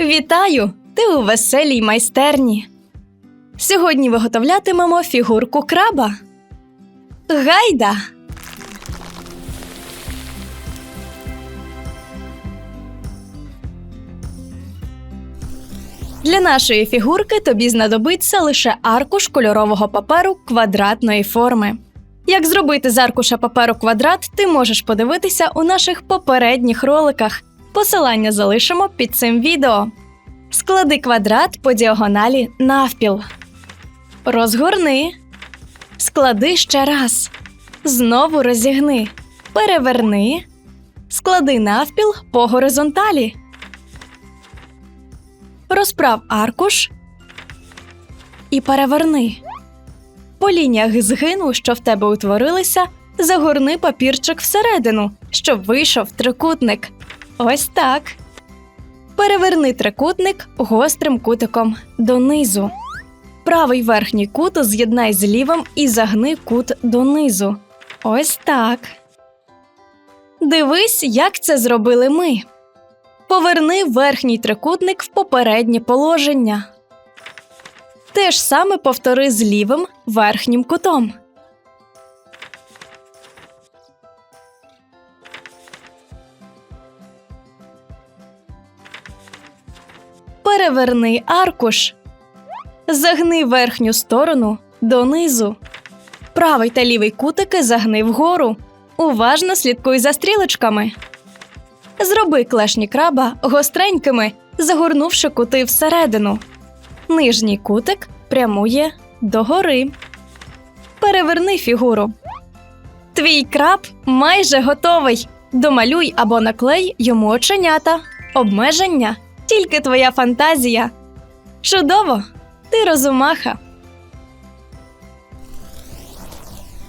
Вітаю! Ти у веселій майстерні. Сьогодні виготовлятимемо фігурку краба. Гайда! Для нашої фігурки тобі знадобиться лише аркуш кольорового паперу квадратної форми. Як зробити з аркуша паперу квадрат, ти можеш подивитися у наших попередніх роликах. Посилання залишимо під цим відео. Склади квадрат по діагоналі навпіл. Розгорни. Склади ще раз. Знову розігни. Переверни. Склади навпіл по горизонталі. Розправ аркуш і переверни. По лініях згину, що в тебе утворилися, загорни папірчик всередину, щоб вийшов трикутник. Ось так. Переверни трикутник гострим кутиком донизу. Правий верхній кут з'єднай з лівим і загни кут донизу. Ось так. Дивись, як це зробили ми. Поверни верхній трикутник в попереднє положення. Те ж саме повтори з лівим верхнім кутом. Переверни аркуш. Загни верхню сторону донизу. Правий та лівий кутики загни вгору. Уважно слідкуй за стрілочками. Зроби клешні краба гостренькими, загорнувши кути всередину. Нижній кутик прямує догори. Переверни фігуру. Твій краб майже готовий. Домалюй або наклей йому оченята. Обмеження тільки твоя фантазія. Чудово! Ти розумаха.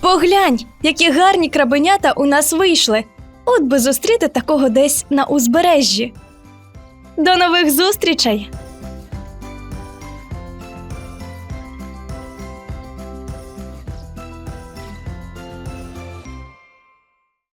Поглянь, які гарні крабенята у нас вийшли. От би зустріти такого десь на узбережжі. До нових зустрічей!